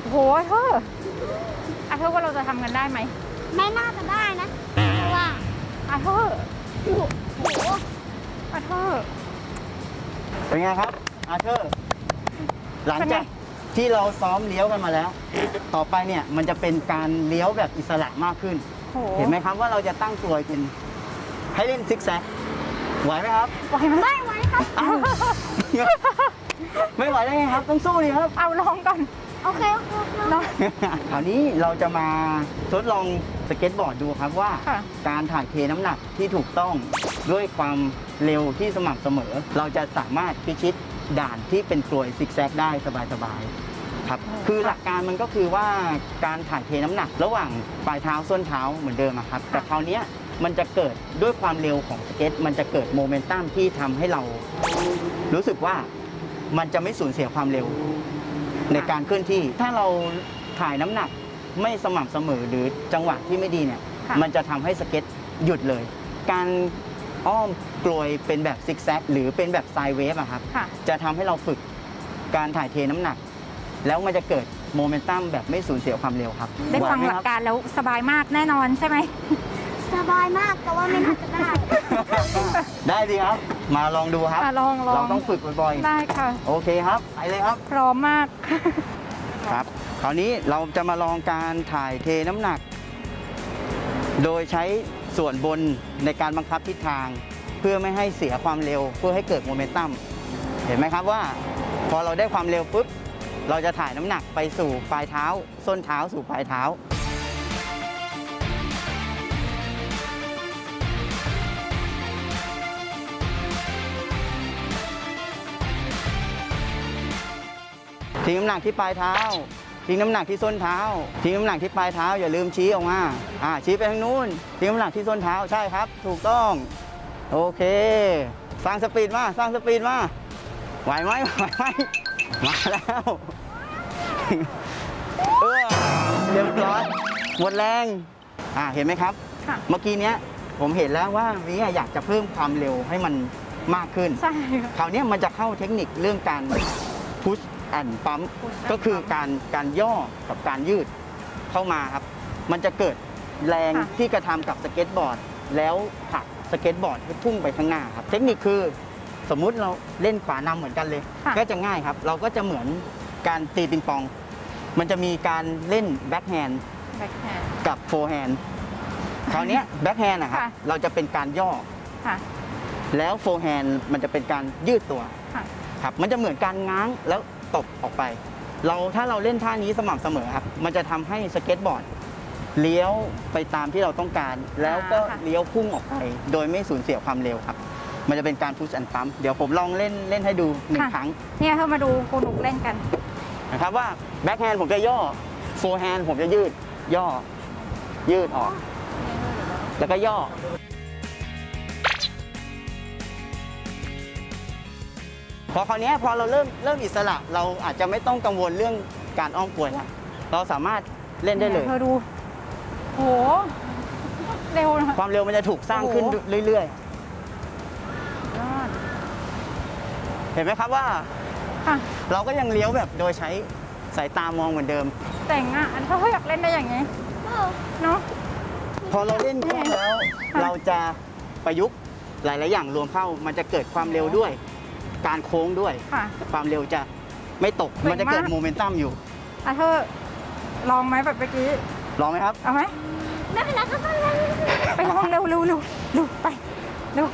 โอ้โหเธออะเธอว่าเราจะทำกันได้ไหมไม่น่าจะได้นะเพราะว่าอะเธอโอ้โหอะเธอเป็นไงครับอาเธอร์หลังจากที่เราซ้อมเลี้ยวกันมาแล้ว ต่อไปเนี่ยมันจะเป็นการเลี้ยวแบบอิสระมากขึ้น เห็นไหมครับว่าเราจะตั้งตัวกันให้เล่นซิกแซกไหวไหมครับไหวไหมไหวครับ ไม่ไหวได้ไงครับ ต้องสู้ดิครับ เอาลองก่อนโอเคโอเคโอเคลอง คราวนี้เราจะมาทดลองสเก็ตบอร์ดดูครับว่า ค่ะ การถ่ายเทน้ำหนักที่ถูกต้องด้วยความเร็วที่สม่ำเสมอ เราจะสามารถพิชิตด่านที่เป็นกลวยซิกแซกได้สบายๆครับโอ้คือหลักการมันก็คือว่าการถ่ายเทน้ำหนัก ระหว่างปลายเท้าส้นเท้าเหมือนเดิมอะครับ แต่คราวเนี้ยมันจะเกิดด้วยความเร็วของสเก็ต มันจะเกิดโมเมนตัมที่ทำให้เรา รู้สึกว่า มันจะไม่สูญเสียความเร็ว ในการเคลื่อนที่ ถ้าเราถ่ายน้ำหนักไม่สม่ำเสมอหรือจังหวะที่ไม่ดีเนี่ย ค่ะ มันจะทำให้สเก็ตหยุดเลย การอ้อมกลวยเป็นแบบซิกแซกหรือเป็นแบบไซด์เวฟอะครับ ค่ะ จะทำให้เราฝึกการถ่ายเทน้ำหนัก แล้วมันจะเกิดโมเมนตัมแบบไม่สูญเสียความเร็วครับได้ฟังไหวหมลัคกบการแล้วสบายมากแน่นอนใช่ไหม สบายมากแต่ว่าไม่น่าจะได้ ได้ดีครับ มาลองดูครับอะลองลอง เราต้องฝึกบ่อยได้ค่ะ ๆ โอเคครับ ไปเลยครับ พร้อมมาก ครับ คราวนี้เราจะมาลองการถ่ายเทน้ำหนัก โดยใช้ส่วนบนในการบังคับทิศทาง เพื่อไม่ให้เสียความเร็ว เพื่อให้เกิดโมเมนตัม เห็นไหมครับว่า พอเราได้ความเร็วปุ๊บ เราจะถ่ายน้ำหนักไปสู่ปลายเท้า ส้นเท้าสู่ปลายเท้า ทิ้งน้ำหนักที่ปลายเท้า ทิ้งน้ำหนักที่ส้นเท้า ทิ้งน้ำหนักที่ปลายเท้า อย่าลืมชี้ออกมาอ่าชี้ไปทางนู้น ทิ้งน้ำหนักที่ส้นเท้าใช่ครับ ถูกต้อง โอเค สร้างสปีดมาสร้างสปีดมาไหวไหมไหวไหมมาแล้วเออเรียบร้อยหมดแรงอ่าเห็นไหมครับ ค่ะ เมื่อกี้เนี้ยผมเห็นแล้วว่าวิอยากจะเพิ่มความเร็วให้มันมากขึ้น ใช่ค่ะ คราวเนี้ยมันจะเข้าเทคนิคเรื่องการ push and pump push and ก็คือ pump การการย่อกับการยืดเข้ามาครับ มันจะเกิดแรงค่ะที่กระทำกับสเก็ตบอร์ด แล้วผลักสเก็ตบอร์ดให้พุ่งไปข้างหน้าครับ เทคนิคคือสมมุติเราเล่นขวานำเหมือนกันเลยค่ะก็จะง่ายครับ เราก็จะเหมือนการตีปิงปอง มันจะมีการเล่นแบ็คแฮนด์แบ็คแฮนด์กับโฟร์แฮนด์คราวเนี้แบ็คแฮนด์นะครับค่ะเราจะเป็นการย่อค่ะแล้วโฟร์แฮนด์มันจะเป็นการยืดตัว ค่ะครับมันจะเหมือนการง้างแล้วตบออกไป เราถ้าเราเล่นท่านี้สม่ำเสมอครับ มันจะทำให้สเก็ตบอร์ดเลี้ยวไปตามที่เราต้องการ แล้วก็ค่ะ เลี้ยวพุ่งออกไป โดยไม่สูญเสียความเร็วครับ มันจะเป็นการพุชอันปั๊มเดี๋ยวผมลองเล่นเล่นให้ดูหนึ่งครั้ง เนี่ยเธอมาดูคุณนุกเล่นกัน นะครับว่าแบ็คแฮนด์ผมจะย่อโฟร์แฮนด์ผมจะยืด ย่อ ยืดออก แล้วก็ย่อ พอคราวเนี้ยพอเราเริ่มเริ่มอิสระเราอาจจะไม่ต้องกังวลเรื่องการอ้อมกลวยละเราสามารถเล่นได้เลย เธอดูโหเร็วนะ ความเร็วมันจะถูกสร้างขึ้นโอ้โห เรื่อยยอดๆ เห็นไหมครับว่าค่ะ เราก็ยังเลี้ยวแบบโดยใช้สายตามองเหมือนเดิม แต่งอะอันเธออยากเล่นได้อย่างนี้เออเนาะ พอเราเล่นคล่องแล้วค่ะเราจะประยุกต์หลาย ๆ อย่างรวมเข้ามันจะเกิดความเร็วด้วย การโค้งด้วย ค่ะ ความเร็วจะไม่ตก เก่งมาก มันจะเกิดโมเมนตัมอยู่อะเธอลองไหมแบบเมื่อกี้ลองไหมครับ เอาไหมไม่เป็นไรครับไม่เป็นไรไปลองเร็วเร็วเร็วเร็วไปเร็ว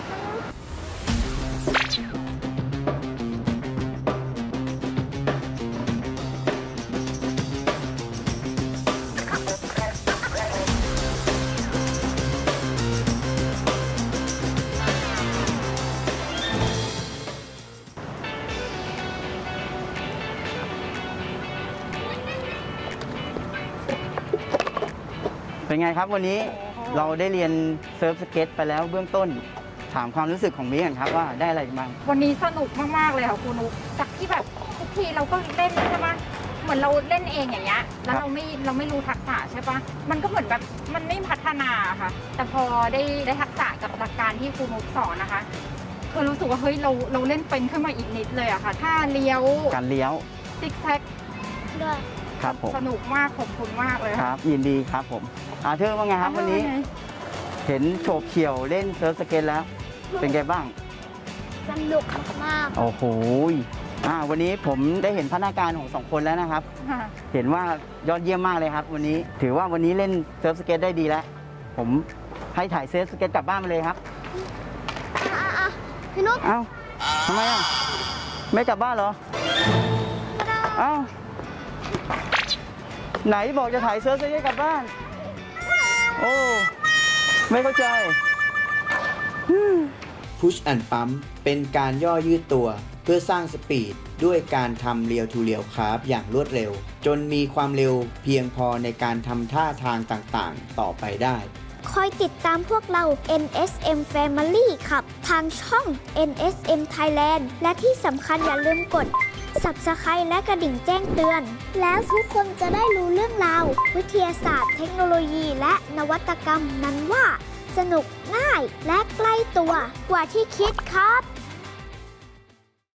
เป็นไงครับวันนี้เราได้เรียนเซิร์ฟสเก็ตไปแล้วเบื้องต้น ถามความรู้สึกของมิ้งกันครับว่าได้อะไรบ้าง วันนี้สนุกมาก ๆ เลยค่ะคุณนุกจากที่แบบทุกทีเราก็เล่นใช่ไหมเหมือนเราเล่นเองอย่างเงี้ย แล้วเราไม่เราไม่รู้ทักษะใช่ปะมันก็เหมือนแบบมันไม่พัฒนาค่ะ แต่พอได้ได้ทักษะกับหลักการที่ครูนุกสอนนะคะคือรู้สึกว่าเฮ้ยเราเราเล่นเป็นขึ้นมาอีกนิดเลยอะค่ะถ้าเลี้ยวการเลี้ยวซิกแซกด้วยครับผมสนุกมากขอบคุณมากเลยคค่ะรับ ยินดีครับผม อาเธอร์ว่าไงครับวันนี้ เห็นโฉบเฉี่ยวเล่นเซิร์ฟสเก็ตแล้ว เป็นไงบ้าง สนุกมากโอ้โหยอ่าวันนี้ผมได้เห็นพัฒนาการของสองคนแล้วนะครับ ค่ะเห็นว่ายอดเยี่ยมมากเลยครับ วันนี้ถือว่าวันนี้เล่นเซิร์ฟสเก็ตได้ดีแล้ว ผมให้ถ่ายเซิร์ฟสเก็ตกลับบ้านไปเลยครับๆอะอะพี่นุ๊กเอ้าทำไมอะ ไม่กลับบ้านเหรอ เอ้า ไหนบอกจะถ่ายเซิร์ฟสเก็ตกลับบ้านโอ้ ไม่เข้าใจพุชแอนปั๊มเป็นการย่อยืดตัว เพื่อสร้างสปีดด้วยการทำเรียวทูเรียวคาร์บอย่างรวดเร็ว จนมีความเร็วเพียงพอในการทำท่าทางต่างๆ ต่อไปได้ คอยติดตามพวกเรา NSM Family ครับ ทางช่อง NSM Thailand และที่สำคัญอย่าลืมกด Subscribe และกระดิ่งแจ้งเตือน แล้วทุกคนจะได้รู้เรื่องราว วิทยาศาสตร์ เทคโนโลยี และนวัตกรรมนั้นว่า สนุกง่ายและใกล้ตัวกว่าที่คิดครับ